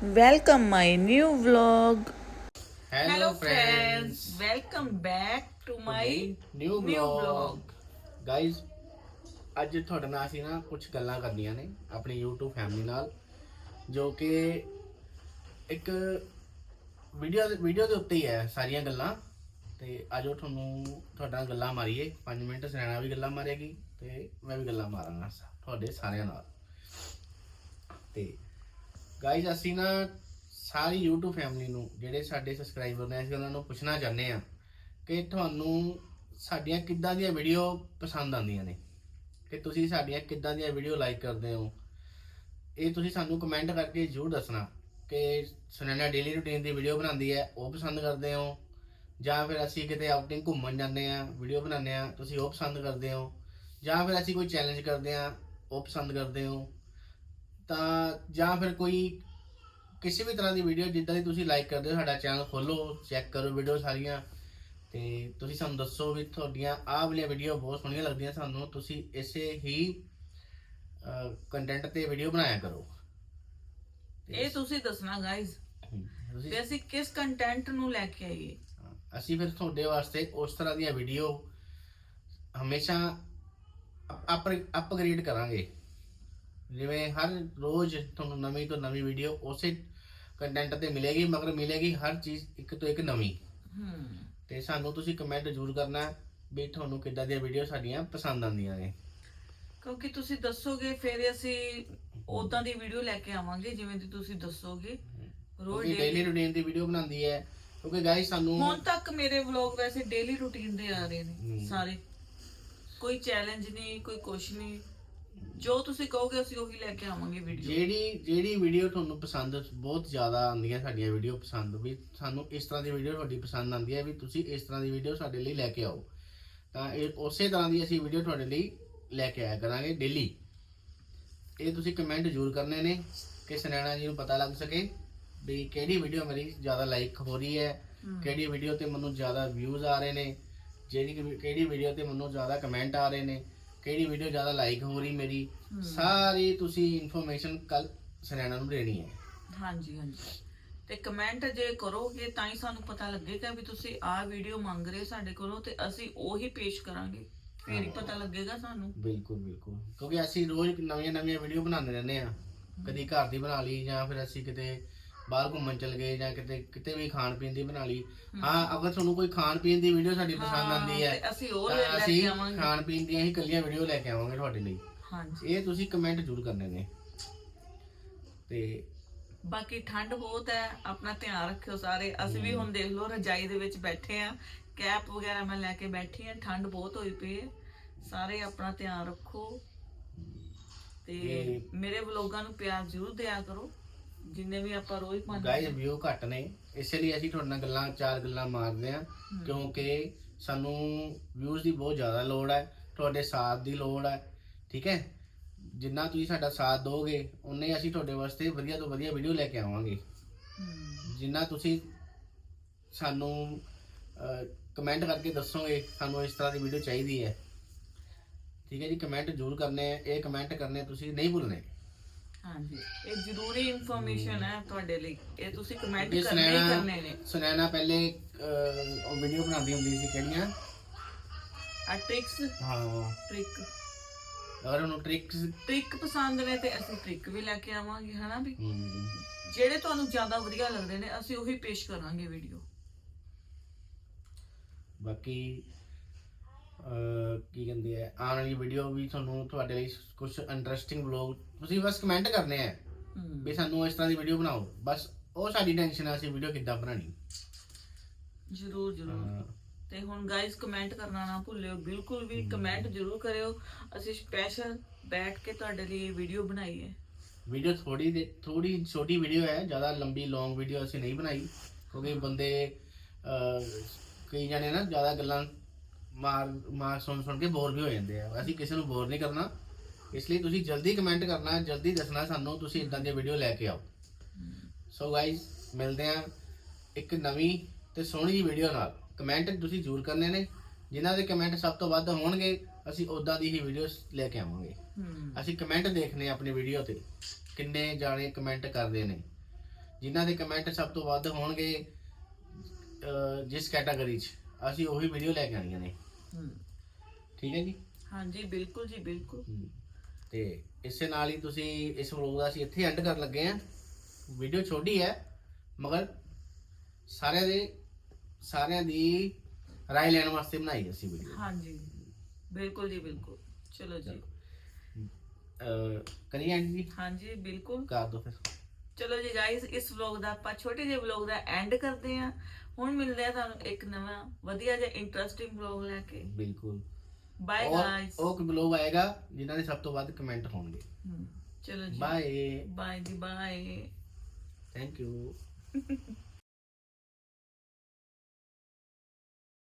Welcome my new vlog. Hello friends Welcome back to my new new vlog guys ਅੱਜ ਤੁਹਾਡੇ ਨਾਲ ਅਸੀਂ ਨਾ ਕੁਝ ਗੱਲਾਂ ਕਰਨੀਆਂ ਨੇ ਆਪਣੀ YouTube ਫੈਮਿਲੀ ਨਾਲ ਜੋ ਕਿ ਇੱਕ ਵੀਡੀਓ ਵੀਡੀਓ ਦੇ ਉੱਤੇ ਹੀ ਹੈ ਸਾਰੀਆਂ ਗੱਲਾਂ। ਤੇ ਆਜੋ ਤੁਹਾਨੂੰ ਤੁਹਾਡਾ ਨਾਲ ਗੱਲਾਂ ਮਾਰੀਏ। 5 ਮਿੰਟ ਸੈਣਾ ਵੀ ਗੱਲਾਂ ਮਾਰੇਗੀ ਤੇ ਮੈਂ ਵੀ ਗੱਲਾਂ ਮਾਰਾਂਗਾ ਤੁਹਾਡੇ ਸਾਰਿਆਂ ਨਾਲ। ਤੇ ਗਾਇਜ਼ ਅਸੀਂ ਨਾ ਸਾਰੀ YouTube ਫੈਮਿਲੀ ਨੂੰ, ਜਿਹੜੇ ਸਾਡੇ ਸਬਸਕ੍ਰਾਈਬਰ ਨੇ, ਅਸੀਂ ਉਹਨਾਂ ਨੂੰ ਪੁੱਛਣਾ ਚਾਹੁੰਦੇ ਆ ਕਿ ਤੁਹਾਨੂੰ ਸਾਡੀਆਂ ਕਿੱਦਾਂ ਦੀਆਂ ਵੀਡੀਓ ਪਸੰਦ ਆਉਂਦੀਆਂ ਨੇ? ਕਿ ਤੁਸੀਂ ਸਾਡੀਆਂ ਕਿੱਦਾਂ ਦੀਆਂ ਵੀਡੀਓ ਲਾਈਕ ਕਰਦੇ ਹੋ? ਇਹ ਤੁਸੀਂ ਸਾਨੂੰ ਕਮੈਂਟ ਕਰਕੇ ਜ਼ਰੂਰ ਦੱਸਣਾ ਕਿ ਸੁਨੈਨਾ ਡੇਲੀ ਰੂਟੀਨ ਦੀ ਵੀਡੀਓ ਬਣਾਉਂਦੀ ਹੈ, ਉਹ ਪਸੰਦ ਕਰਦੇ ਹੋ? ਜਾਂ ਫਿਰ ਅਸੀਂ ਕਿਤੇ ਆਊਟਿੰਗ ਘੁੰਮਣ ਜਾਂਦੇ ਆ ਵੀਡੀਓ ਬਣਾਉਂਦੇ ਆ ਤੁਸੀਂ ਉਹ ਪਸੰਦ ਕਰਦੇ ਹੋ? ਜਾਂ ਫਿਰ ਅਸੀਂ ਕੋਈ ਚੈਲੰਜ ਕਰਦੇ ਆ ਉਹ ਪਸੰਦ ਕਰਦੇ ਹੋ? ਤਾਂ ਜਾਂ ਫਿਰ ਕੋਈ ਕਿਸੇ ਵੀ ਤਰ੍ਹਾਂ ਦੀ ਵੀਡੀਓ ਜਿੱਦਾਂ ਦੀ ਤੁਸੀਂ ਲਾਈਕ ਕਰਦੇ ਹੋ ਸਾਡਾ ਚੈਨਲ ਖੋਲੋ ਚੈੱਕ ਕਰੋ ਵੀਡੀਓ ਸਾਰੀਆਂ ਤੇ ਤੁਸੀਂ ਸਾਨੂੰ ਦੱਸੋ ਵੀ ਤੁਹਾਡੀਆਂ ਆਹ ਵਾਲੀਆਂ ਵੀਡੀਓ ਬਹੁਤ ਸੋਹਣੀਆਂ ਲੱਗਦੀਆਂ ਸਾਨੂੰ ਤੁਸੀਂ ਇਸੇ ਹੀ ਕੰਟੈਂਟ ਤੇ ਵੀਡੀਓ ਬਣਾਇਆ ਕਰੋ। ਇਹ ਤੁਸੀਂ ਦੱਸਣਾ ਗਾਇਜ਼ ਤੁਸੀਂ ਅਸੀਂ ਕਿਸ ਕੰਟੈਂਟ ਨੂੰ ਲੈ ਕੇ ਆਈਏ? ਅਸੀਂ ਫਿਰ ਤੁਹਾਡੇ ਵਾਸਤੇ ਉਸ ਤਰ੍ਹਾਂ ਦੀਆਂ ਵੀਡੀਓ ਹਮੇਸ਼ਾ ਅਪ ਅਪਗ੍ਰੇਡ ਕਰਾਂਗੇ। ਜਿਵੇਂ ਹਰ ਰੋਜ਼ ਤੁਹਾਨੂੰ ਨਵੀਂ ਤੋਂ ਨਵੀਂ ਵੀਡੀਓ ਉਸੇ ਕੰਟੈਂਟ ਤੇ ਮਿਲੇਗੀ ਮਗਰ ਮਿਲੇਗੀ ਹਰ ਚੀਜ਼ ਇੱਕ ਤੋਂ ਇੱਕ ਨਵੀਂ। ਹਮ ਤੇ ਸਾਨੂੰ ਤੁਸੀਂ ਕਮੈਂਟ ਜ਼ਰੂਰ ਕਰਨਾ ਵੀ ਤੁਹਾਨੂੰ ਕਿੱਦਾਂ ਦੀਆਂ ਵੀਡੀਓ ਸਾਡੀਆਂ ਪਸੰਦ ਆਉਂਦੀਆਂ ਨੇ। ਕਿਉਂਕਿ ਤੁਸੀਂ ਦੱਸੋਗੇ ਫਿਰ ਅਸੀਂ ਉਦਾਂ ਦੀ ਵੀਡੀਓ ਲੈ ਕੇ ਆਵਾਂਗੇ ਜਿਵੇਂ ਦੀ ਤੁਸੀਂ ਦੱਸੋਗੇ। ਰੋਜ਼ ਡੇਲੀ ਰੂਟੀਨ ਦੀ ਵੀਡੀਓ ਬਣਾਉਂਦੀ ਹੈ। ਕਿਉਂਕਿ ਗਾਇਸ ਸਾਨੂੰ ਹੁਣ ਤੱਕ ਮੇਰੇ ਵਲੌਗ ਵੈਸੇ ਡੇਲੀ ਰੂਟੀਨ ਦੇ ਆ ਰਹੇ ਨੇ। ਸਾਰੇ। ਕੋਈ ਚੈਲੰਜ ਨਹੀਂ ਕੋਈ ਕੁਛ ਨਹੀਂ। ਜੋ ਤੁਸੀਂ ਕਹੋਗੇ ਅਸੀਂ ਉਹੀ ਲੈ ਕੇ ਆਵਾਂਗੇ ਵੀਡੀਓ ਜਿਹੜੀ ਜਿਹੜੀ ਵੀਡੀਓ ਤੁਹਾਨੂੰ ਪਸੰਦ ਬਹੁਤ ਜ਼ਿਆਦਾ ਆਉਂਦੀਆਂ ਸਾਡੀਆਂ ਵੀਡੀਓ ਪਸੰਦ। ਵੀ ਸਾਨੂੰ ਇਸ ਤਰ੍ਹਾਂ ਦੀ ਵੀਡੀਓ ਤੁਹਾਡੀ ਪਸੰਦ ਆਉਂਦੀ ਹੈ ਵੀ ਤੁਸੀਂ ਇਸ ਤਰ੍ਹਾਂ ਦੀ ਵੀਡੀਓ ਸਾਡੇ ਲਈ ਲੈ ਕੇ ਆਓ। ਤਾਂ ਇਹ ਉਸੇ ਤਰ੍ਹਾਂ ਦੀ ਅਸੀਂ ਵੀਡੀਓ ਤੁਹਾਡੇ ਲਈ ਲੈ ਕੇ ਆਇਆ ਕਰਾਂਗੇ ਡੇਲੀ ਇਹ ਤੁਸੀਂ ਕਮੈਂਟ ਜ਼ਰੂਰ ਕਰਨੇ ਨੇ ਕਿ ਸੁਨੈਣਾ ਜੀ ਨੂੰ ਪਤਾ ਲੱਗ ਸਕੇ ਵੀ ਕਿਹੜੀ ਵੀਡੀਓ ਮੇਰੀ ਜ਼ਿਆਦਾ ਲਾਈਕ ਹੋ ਰਹੀ ਹੈ ਕਿਹੜੀ ਵੀਡੀਓ ਤੇ ਮੈਨੂੰ ਜ਼ਿਆਦਾ ਵਿਊਜ਼ ਆ ਰਹੇ ਨੇ ਜਿਹੜੀ ਕਿਹੜੀ ਵੀਡੀਓ ਤੇ ਮੈਨੂੰ ਜ਼ਿਆਦਾ ਕਮੈਂਟ ਆ ਰਹੇ ਨੇ। ਕਿਹੜੀ ਵੀਡੀਓ ਜ਼ਿਆਦਾ ਲਾਈਕ ਹੋ ਰਹੀ ਮੇਰੀ ਸਾਰੀ ਤੁਸੀਂ ਇਨਫੋਰਮੇਸ਼ਨ ਕੱਲ ਸੁਨੈਣਾ ਨੂੰ ਦੇਣੀ ਹੈ। ਹਾਂਜੀ ਹਾਂਜੀ। ਤੇ ਕਮੈਂਟ ਜੇ ਕਰੋਗੇ ਤਾਂ ਹੀ ਸਾਨੂੰ ਪਤਾ ਲੱਗੇਗਾ ਵੀ ਤੁਸੀਂ ਆਹ ਵੀਡੀਓ ਮੰਗ ਰਹੇ ਸਾਡੇ ਕੋਲੋਂ ਤੇ ਅਸੀਂ ਉਹੀ ਪੇਸ਼ ਕਰਾਂਗੇ। ਫਿਰ ਹੀ ਪਤਾ ਲੱਗੇਗਾ ਸਾਨੂੰ। ਬਿਲਕੁਲ ਬਿਲਕੁਲ। ਕਿਉਂਕਿ ਅਸੀਂ ਰੋਜ਼ ਨਵੀਆਂ ਨਵੀਆਂ ਵੀਡੀਓ ਬਣਾਉਂਦੇ ਰਹਿੰਦੇ ਆ ਕਦੀ ਘਰ ਦੀ ਬਣਾ ਲਈ ਜਾਂ ਫਿਰ ਅਸੀਂ ਕਿਤੇ ਬਾਹਰ ਘੁੰਮਣ ਚਲ ਗਏ ਜਾਂ ਕਿਤੇ ਕਿਤੇ ਵੀ ਖਾਣ ਪੀਣ ਦੀ ਬਣਾ ਲਈ। ਹਾਂ ਅਗਰ ਤੁਹਾਨੂੰ ਕੋਈ ਖਾਣ ਪੀਣ ਦੀ ਵੀਡੀਓ ਸਾਡੀ ਪਸੰਦ ਆਉਂਦੀ ਹੈ ਅਸੀਂ ਉਹ ਲੈ ਕੇ ਆਵਾਂਗੇ। ਖਾਣ ਪੀਣ ਦੀਆਂ ਹੀ ਕੱਲੀਆਂ ਵੀਡੀਓ ਲੈ ਕੇ ਆਵਾਂਗੇ ਤੁਹਾਡੇ ਲਈ। ਹਾਂਜੀ। ਇਹ ਤੁਸੀਂ ਕਮੈਂਟ ਜ਼ਰੂਰ ਕਰਨੇ ਨੇ। ਤੇ ਬਾਕੀ ਠੰਡ ਬਹੁਤ ਹੈ ਆਪਣਾ ਧਿਆਨ ਰੱਖਿਓ ਸਾਰੇ। ਅਸੀਂ ਵੀ ਹੁਣ ਦੇਖ ਲਓ ਰਜਾਈ ਦੇ ਵਿੱਚ ਬੈਠੇ ਆ ਕੈਪ ਵਗੈਰਾ ਮੈਂ ਲੈ ਕੇ ਬੈਠੀ ਆ ਠੰਡ ਬਹੁਤ ਹੋਈ ਪਈ ਹੈ। ਸਾਰੇ ਆਪਣਾ ਧਿਆਨ ਰੱਖੋ। ਤੇ- ਮੇਰੇ ਵਲੋਗਾਂ ਨੂੰ ਪਿਆਰ ਜ਼ਰੂਰ ਦਿਆ ਕਰੋ। ਜਿੰਨੇ ਵੀ ਆਪਾਂ ਰੋਜ਼ ਪਾਉਂਦੇ ਗਾਇਸ ਵਿਊ ਘੱਟ ਨੇ। ਇਸੇ ਲਈ ਅਸੀਂ ਤੁਹਾਡੇ ਨਾਲ ਗੱਲਾਂ ਚਾਰ ਗੱਲਾਂ ਮਾਰਦੇ ਆ ਕਿਉਂਕਿ ਸਾਨੂੰ ਵਿਊਜ਼ ਦੀ ਬਹੁਤ ਜ਼ਿਆਦਾ ਲੋੜ ਹੈ ਤੁਹਾਡੇ ਸਾਥ ਦੀ ਲੋੜ ਹੈ ਠੀਕ ਹੈ? ਜਿੰਨਾ ਤੁਸੀਂ ਸਾਡਾ ਸਾਥ ਦੋਗੇ ਉਨੇ ਅਸੀਂ ਤੁਹਾਡੇ ਵਾਸਤੇ ਵਧੀਆ ਤੋਂ ਵਧੀਆ ਵੀਡੀਓ ਲੈ ਕੇ ਆਵਾਂਗੇ। ਜਿੰਨਾ ਤੁਸੀਂ ਸਾਨੂੰ ਕਮੈਂਟ ਕਰਕੇ ਦੱਸੋਗੇ ਸਾਨੂੰ ਇਸ ਤਰ੍ਹਾਂ ਦੀ ਵੀਡੀਓ ਚਾਹੀਦੀ ਹੈ। ਠੀਕ ਹੈ ਜੀ ਕਮੈਂਟ ਜ਼ਰੂਰ ਕਰਨੇ ਇਹ ਕਮੈਂਟ ਕਰਨੇ ਤੁਸੀਂ ਨਹੀਂ ਭੁੱਲਣੇ। ਹਾਂਜੀ। ਇਹ ਜ਼ਰੂਰੀ ਇਨਫੋਰਮੇਸ਼ਨ ਹੈ ਤੁਹਾਡੇ ਲਈ। ਇਹ ਤੁਸੀਂ ਕਮੈਂਟ ਕਰਨੇ ਹੀ ਸੁਨੈਣਾ ਕਰਨੇ ਨੇ। ਸੁਨੈਣਾ ਪਹਿਲੇ ਅਹ, ਉਹ ਵੀਡੀਓ ਬਣਾਉਂਦੀ ਹੁੰਦੀ ਸੀ ਕਿਹੜੀਆਂ? ਆ ਟ੍ਰਿਕਸ ਹਾਂ ਟ੍ਰਿਕ ਅਗਰ ਉਹਨੂੰ ਟ੍ਰਿਕਸ ਟ੍ਰਿਕ ਪਸੰਦ ਨੇ ਤੇ ਅਸੀਂ ਟ੍ਰਿਕ ਵੀ ਲੈ ਕੇ ਆਵਾਂਗੇ ਹਨਾ ਵੀ? ਜਿਹੜੇ ਤੁਹਾਨੂੰ ਜ਼ਿਆਦਾ ਵਧੀਆ ਲੱਗਦੇ ਨੇ ਅਸੀਂ ਉਹੀ ਪੇਸ਼ ਕਰਾਂਗੇ ਵੀਡੀਓ ਬਾਕੀ ਕੀ ਕਹਿੰਦੇ ਆ ਆਉਣ ਵਾਲੀ ਵੀਡੀਓ ਵੀ ਤੁਹਾਨੂੰ ਤੁਹਾਡੇ ਲਈ ਕੁਝ ਇੰਟਰਸਟਿੰਗ ਵਲੌਗ ਤੁਸੀਂ ਬਸ ਕਮੈਂਟ ਕਰਨੇ ਆ। ਵੀ ਸਾਨੂੰ ਇਸ ਤਰ੍ਹਾਂ ਦੀ ਵੀਡੀਓ ਬਣਾਓ। ਬਸ ਉਹ ਸਾਡੀ ਟੈਨਸ਼ਨ ਆ ਅਸੀਂ ਵੀਡੀਓ ਕਿੱਦਾਂ ਬਣਾਣੀ ਜਰੂਰ ਜਰੂਰ। ਤੇ ਹੁਣ ਗਾਇਸ ਕਮੈਂਟ ਕਰਨਾ ਨਾ ਭੁੱਲਿਓ ਬਿਲਕੁਲ ਵੀ ਕਮੈਂਟ ਜਰੂਰ ਕਰਿਓ। ਅਸੀਂ ਸਪੈਸ਼ਲ ਬੈਠ ਕੇ ਤੁਹਾਡੇ ਲਈ ਇਹ ਵੀਡੀਓ ਬਣਾਈ ਹੈ ਵੀਡੀਓ ਥੋੜੀ ਦੇ ਥੋੜੀ ਛੋਟੀ ਵੀਡੀਓ ਹੈ ਜ਼ਿਆਦਾ ਲੰਬੀ ਲੌਂਗ ਵੀਡੀਓ ਅਸੀਂ ਨਹੀਂ ਬਣਾਈ। ਕਿਉਂਕਿ ਬੰਦੇ ਕਈ ਜਣੇ ਨਾ ਜ਼ਿਆਦਾ ਗੱਲਾਂ ਮਾਰ ਮਾਰ ਸੁਣ ਸੁਣ ਕੇ ਬੋਰ ਵੀ ਹੋ ਜਾਂਦੇ ਆ। ਅਸੀਂ ਕਿਸੇ ਨੂੰ ਬੋਰ ਨਹੀਂ ਕਰਨਾ। ਇਸ ਲਈ ਤੁਸੀਂ ਜਲਦੀ ਕਮੈਂਟ ਕਰਨਾ ਜਲਦੀ ਦੱਸਣਾ ਸਾਨੂੰ ਤੁਸੀਂ ਇਦਾਂ ਦੀ ਵੀਡੀਓ ਲੈ ਕੇ ਆਓ। ਸੋ ਗਾਇਸ ਮਿਲਦੇ ਆ ਇੱਕ ਨਵੀਂ ਤੇ ਸੋਹਣੀ ਜਿਹੀ ਵੀਡੀਓ ਨਾਲ। ਕਮੈਂਟ ਤੁਸੀਂ ਜ਼ਰੂਰ ਕਰਨੇ ਨੇ। ਜਿਨ੍ਹਾਂ ਦੇ ਕਮੈਂਟ ਸਭ ਤੋਂ ਵੱਧ ਹੋਣਗੇ ਅਸੀਂ ਉਦਾਂ ਦੀ ਹੀ ਵੀਡੀਓਜ਼ ਲੈ ਕੇ ਆਵਾਂਗੇ। ਅਸੀਂ ਕਮੈਂਟ ਦੇਖਨੇ ਆ ਆਪਣੀ ਵੀਡੀਓ ਤੇ। ਕਿੰਨੇ ਜਾਣੇ ਕਮੈਂਟ ਕਰਦੇ ਨੇ। ਜਿਨ੍ਹਾਂ ਦੇ ਕਮੈਂਟ ਸਭ ਤੋਂ ਵੱਧ ਹੋਣਗੇ ਅਹ, ਜਿਸ ਕੈਟਾਗਰੀ 'ਚ। ਅਸੀਂ ਉਹੀ ਵੀਡੀਓ ਲੈ ਕੇ ਆਣੀਆਂ ਨੇ। ਹਮ, ਠੀਕ ਹੈ ਜੀ? ਹਾਂਜੀ ਬਿਲਕੁਲ ਜੀ ਬਿਲਕੁਲ। ਹਮ, ਤੇ ਇਸੇ ਨਾਲ ਹੀ ਤੁਸੀਂ ਇਸ ਵਲੋਗ ਦਾ ਅਸੀਂ ਇੱਥੇ ਐਂਡ ਕਰਨ ਲੱਗੇ ਆ ਵੀਡੀਓ ਛੋਟੀ ਹੈ ਮਗਰ ਸਾਰਿਆਂ ਦੇ ਸਾਰਿਆਂ ਦੀ ਰਾਏ ਲੈਣ ਵਾਸਤੇ ਬਣਾਈ ਅਸੀਂ ਵੀਡੀਓ ਹਾਂਜੀ। ਬਿਲਕੁਲ ਜੀ ਬਿਲਕੁਲ। ਚਲੋ ਜੀ। ਕਰੀ ਐਂਡ ਜੀ? ਹਾਂਜੀ ਬਿਲਕੁਲ। ਕਰ ਦੋ ਫਿਰ। ਚਲੋ ਜੀ ਗਾਇਸ ਇਸ ਵਲੌਗ ਦਾ ਆਪਾਂ ਛੋਟੇ ਜਿਹੇ ਵਲੌਗ ਦਾ ਐਂਡ ਕਰਦੇ ਹਾਂ। ਹੁਣ ਮਿਲਦੇ ਆ ਤੁਹਾਨੂੰ ਇੱਕ ਨਵਾਂ ਵਧੀਆ ਜਿਹਾ ਇੰਟਰਸਟਿੰਗ ਵਲੌਗ ਲੈ ਕੇ। ਬਿਲਕੁਲ। ਬਾਏ ਔਰ ਗਾਇਸ ਉਹ ਬਲੌਗ ਆਏਗਾ ਜਿਨ੍ਹਾਂ ਦੇ ਸਭ ਤੋਂ ਵੱਧ ਕਮੈਂਟ ਹੋਣਗੇ। ਚਲੋ ਜੀ। ਬਾਏ ਬਾਏ ਜੀ ਬਾਏ ਥੈਂਕ ਯੂ